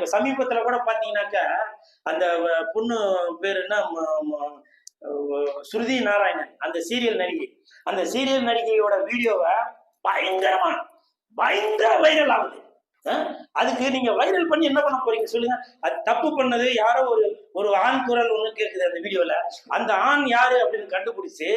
இப்ப சமீபத்துல கூட பாத்தீங்கன்னாக்கா அந்த பொண்ணு பேர் என்ன ம- ம- ஸ்ருதி நாராயணன் அந்த சீரியல் நடிகை. அந்த சீரியல் நடிகையோட வீடியோவை பயங்கரமா பயங்கர வைரல் ஆகுது. அதுக்கு நீங்க வைரல் பண்ணி என்ன பண்ண போறீங்க சொல்லுங்க. அது தப்பு பண்ணது யாரோ ஒரு ஒரு ஆண் குரல் ஒண்ணு கேக்குது அந்த வீடியோல அந்த ஆண் யாரு அப்படின்னு கண்டுபிடிச்சு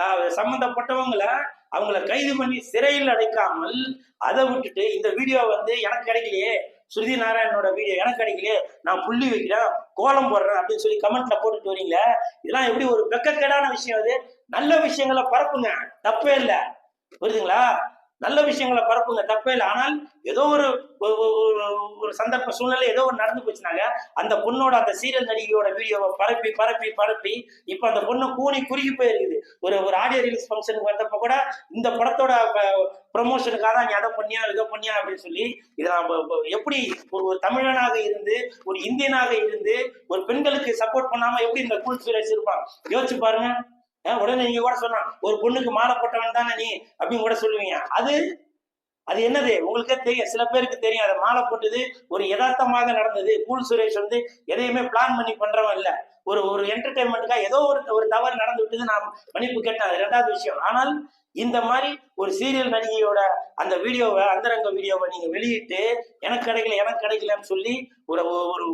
அஹ் சம்பந்தப்பட்டவங்கள அவங்கள கைது பண்ணி சிறையில் அடைக்காமல் அதை விட்டுட்டு இந்த வீடியோ வந்து எனக்கு கிடைக்கலையே ஸ்ருதி நாராயணனோட வீடியோ எனக்கு கிடைக்கலையே நான் புள்ளி வைக்கிறேன் கோலம் போடுறேன் அப்படின்னு சொல்லி கமெண்ட்ல போட்டுட்டு வரீங்களே இதெல்லாம் எப்படி ஒரு வெக்கக்கேடான விஷயம் அது? நல்ல விஷயங்களை பரப்புங்க தப்பே இல்லை. புரியுதுங்களா? நல்ல விஷயங்களை பரப்புங்க தப்பே இல்லை. ஆனால் ஏதோ ஒரு ஒரு- சந்தர்ப்ப சூழ்நிலை ஏதோ ஒன்று நடந்து போச்சுனாங்க அந்த பொண்ணோட அந்த சீரியல் நடிகையோட வீடியோவை பரப்பி பரப்பி பரப்பி இப்போ அந்த பொண்ணு கூணி குறுகி போயிருக்குது. ஒரு ஒரு ஆடியோ ரிலீஸ் ஃபங்க்ஷனுக்கு வந்தப்போ கூட இந்த படத்தோட ப்ரொமோஷனுக்காக தான் நீ அதை பண்ணியா இதை பண்ணியா அப்படின்னு சொல்லி இதை நான் எப்படி ஒரு ஒரு தமிழனாக இருந்து ஒரு இந்தியனாக இருந்து ஒரு பெண்களுக்கு சப்போர்ட் பண்ணாம எப்படி இந்த கூல் சுரேஷ் இருப்பான் யோசிச்சு பாருங்க. உடனே நீங்க கூட சொன்னா ஒரு பொண்ணுக்கு மாலை போட்டவன் தானே நீ அப்படின்னு கூட சொல்லுவீங்க. அது அது என்னது? உங்களுக்கே தெரியும். சில பேருக்கு தெரியும். அதை மாலை போட்டது ஒரு யதார்த்தமாக நடந்தது. கூல் சுரேஷ் வந்து எதையுமே பிளான் பண்ணி பண்றவன் இல்ல. ஒரு ஒரு என்டர்டைன்மெண்ட்டுக்காக ஏதோ ஒரு ஒரு தவறு நடந்து விட்டது நான் மன்னிப்பு கேட்டேன். அது ரெண்டாவது விஷயம். ஆனால் இந்த மாதிரி ஒரு சீரியல் நடிகையோட அந்த வீடியோவை அந்தரங்க வீடியோவை நீங்க வெளியிட்டு எனக்கு கிடைக்கல எனக்கு கிடைக்கலன்னு சொல்லி ஒரு ஒரு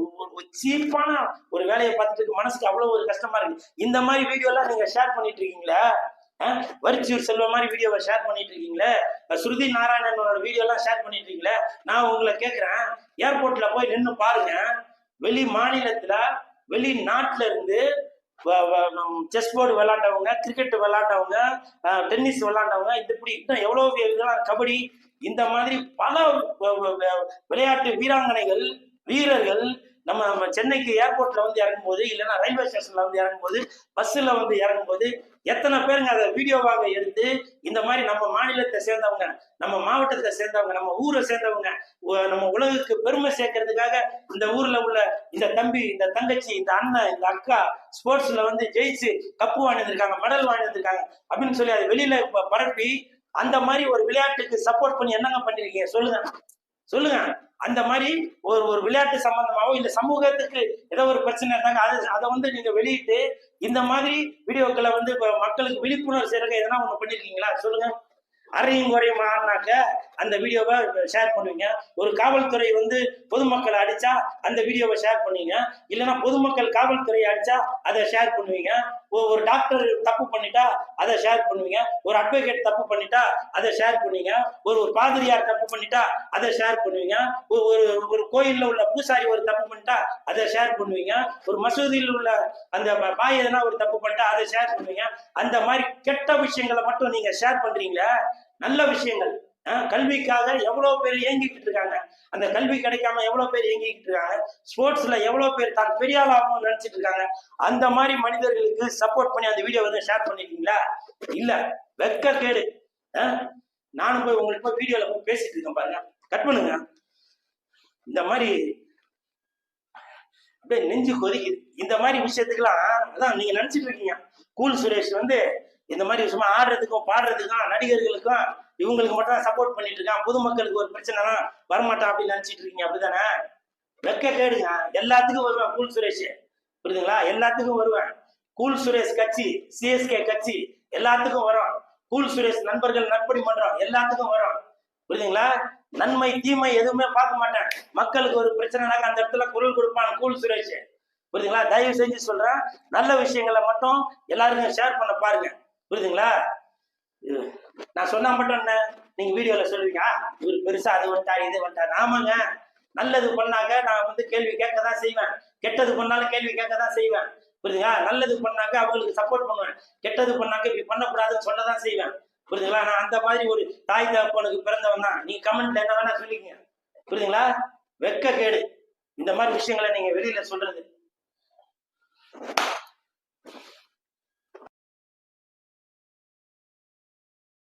சீப்பான ஒரு வேலையை பார்த்துட்டு மனசுக்கு அவ்வளவு ஒரு கஷ்டமா இருக்கு. இந்த மாதிரி வீடியோ எல்லாம் நீங்க ஷேர் பண்ணிட்டு இருக்கீங்களா? வரிச்சூர் வரிச்சியூர் செல்வ மாதிரி வீடியோவை ஷேர் பண்ணிட்டு இருக்கீங்களே ஸ்ருதி நாராயணனோட வீடியோலாம் ஷேர் பண்ணிட்டு இருக்கீங்களே நான் உங்களை கேட்கிறேன் ஏர்போர்ட்ல போய் நின்று பாருங்க. வெளி மாநிலத்துல வெளி நாட்டுல இருந்து செஸ் போர்டு விளாண்டவங்க கிரிக்கெட் விளாண்டவங்க டென்னிஸ் விளாண்டவங்க இது இப்படி இன்னும் எவ்வளோ இதெல்லாம் கபடி இந்த மாதிரி பல விளையாட்டு வீராங்கனைகள் வீரர்கள் நம்ம நம்ம சென்னைக்கு ஏர்போர்ட்ல வந்து இறங்கும்போது இல்லைன்னா ரயில்வே ஸ்டேஷன்ல வந்து இறங்கும்போது பஸ்ஸில் வந்து இறங்கும்போது எத்தனை பேருங்க அதை வீடியோவாக எடுத்து இந்த மாதிரி நம்ம மாநிலத்தை சேர்ந்தவங்க நம்ம மாவட்டத்தை சேர்ந்தவங்க நம்ம ஊரை சேர்ந்தவங்க உ- நம்ம உலகுக்கு பெருமை சேர்க்கறதுக்காக இந்த ஊர்ல உள்ள இந்த தம்பி இந்த தங்கச்சி இந்த அண்ணன் இந்த அக்கா ஸ்போர்ட்ஸ்ல வந்து ஜெயிச்சு கப்பு வாங்கியிருக்காங்க மெடல் வாங்கியிருக்காங்க அப்படின்னு சொல்லி அதை வெளியில பரப்பி அந்த மாதிரி ஒரு விளையாட்டுக்கு சப்போர்ட் பண்ணி என்னங்க பண்ணிருக்கீங்க? சொல்லுங்க. சொல்லுங்க. அந்த மாதிரி ஒரு ஒரு விளையாட்டு சம்பந்தமாவோ இல்ல சமூகத்துக்கு ஏதோ ஒரு பிரச்சனை இருந்தாங்க அது அதை வந்து நீங்க வெளியிட்டு இந்த மாதிரி வீடியோக்களை வந்து மக்களுக்கு விழிப்புணர்வு செய்யறதுக்கு எதனா ஒண்ணு பண்ணிருக்கீங்களா? சொல்லுங்க. அறையும் குறையும் ஆனாக்க அந்த வீடியோவை ஷேர் பண்ணுவீங்க. ஒரு காவல்துறை வந்து பொதுமக்களை அடிச்சா அந்த வீடியோவை ஷேர் பண்ணுவீங்க. இல்லைன்னா பொதுமக்கள் காவல்துறையை அடிச்சா அதை ஷேர் பண்ணுவீங்க. ஒரு டாக்டர் தப்பு பண்ணிட்டா அதை ஷேர் பண்ணுவீங்க. ஒரு அட்வொகேட் தப்பு பண்ணிட்டா அதை ஷேர் பண்ணுவீங்க. ஒரு ஒரு பாதிரியார் தப்பு பண்ணிட்டா அதை ஷேர் பண்ணுவீங்க. ஒரு ஒரு- ஒரு உள்ள பூசாரி ஒரு தப்பு பண்ணிட்டா அதை ஷேர் பண்ணுவீங்க. ஒரு மசூதியில் உள்ள அந்த பாய் எதனா ஒரு தப்பு பண்ணிட்டா அதை ஷேர் பண்ணுவீங்க. அந்த மாதிரி கெட்ட விஷயங்களை மட்டும் நீங்க ஷேர் பண்றீங்களே நல்ல விஷயங்கள். கல்விக்காக எவ்வளோ பேர் இயங்கிக்கிட்டு இருக்காங்க. அந்த கல்வி கிடைக்காம எவ்வளோ பேர் இயங்கிக்கிட்டு இருக்காங்க. ஸ்போர்ட்ஸ்ல எவ்வளோ பேர் தான் பெரிய ஆகணும்னு நினச்சிட்டு இருக்காங்க. அந்த மாதிரி மனிதர்களுக்கு சப்போர்ட் பண்ணி அந்த வீடியோ வந்து ஷேர் பண்ணிருக்கீங்களா? இல்லை. வெக்க கேடு. நானும் போய் உங்களுக்கு போய் வீடியோவில் போய் பேசிட்டு இருக்கேன் பாருங்க. கட் பண்ணுங்க. இந்த மாதிரி அப்படியே நெஞ்சு கொதிக்குது. இந்த மாதிரி விஷயத்துக்கெல்லாம் அதான் நீங்க நினைச்சிட்டு இருக்கீங்க. கூல் சுரேஷ் வந்து இந்த மாதிரி சும்மா ஆடுறதுக்கும் பாடுறதுக்கும் நடிகர்களுக்கும் இவங்களுக்கு மட்டும் தான் சப்போர்ட் பண்ணிட்டு இருக்கான். பொதுமக்களுக்கு ஒரு பிரச்சனைனா வரமாட்டான் அப்படின்னு நினைச்சிட்டு இருக்கீங்க அப்படிதானே? வெக்க கேடுங்க. எல்லாத்துக்கும் வருவேன் கூல் சுரேஷ். புரியுதுங்களா? எல்லாத்துக்கும் வருவேன். கூல் சுரேஷ் கட்சி சிஎஸ்கே கட்சி எல்லாத்துக்கும் வரும். கூல் சுரேஷ் நண்பர்கள் நட்படி பண்றோம் எல்லாத்துக்கும் வரும். புரியுதுங்களா? நன்மை தீமை எதுவுமே பார்க்க மாட்டேன். மக்களுக்கு ஒரு பிரச்சனைனாக்க அந்த இடத்துல குரல் கொடுப்பான் கூல் சுரேஷ். புரியுதுங்களா? தயவு செஞ்சு சொல்றேன் நல்ல விஷயங்களை மட்டும் எல்லாருக்கும் ஷேர் பண்ண பாருங்க. புரியுதுங்களா? இது நான் சொன்னா மட்டும் என்ன? நீங்க வீடியோல சொல்லுவீங்க இவர் பெருசா அது வந்துட்டாரு இது வந்துட்டாரு. ஆமாங்க. நல்லது பண்ணாங்க. நான் வந்து கேள்வி கேட்க தான் செய்வேன். கெட்டது பண்ணாலும் கேள்வி கேட்க தான் செய்வேன். புரியுதுங்களா? நல்லது பண்ணாக்க அவங்களுக்கு சப்போர்ட் பண்ணுவேன். கெட்டது பண்ணாக்க இப்படி பண்ணக்கூடாதுன்னு சொல்ல தான் செய்வேன். புரியுதுங்களா? நான் அந்த மாதிரி ஒரு தாய் தகப்பனுக்கு பிறந்தவன் தான். நீங்க கமெண்ட்ல என்ன வேணா சொல்லிக்கங்க. புரியுதுங்களா? வெக்க கேடு. இந்த மாதிரி விஷயங்களை நீங்க வெளியில சொல்றது.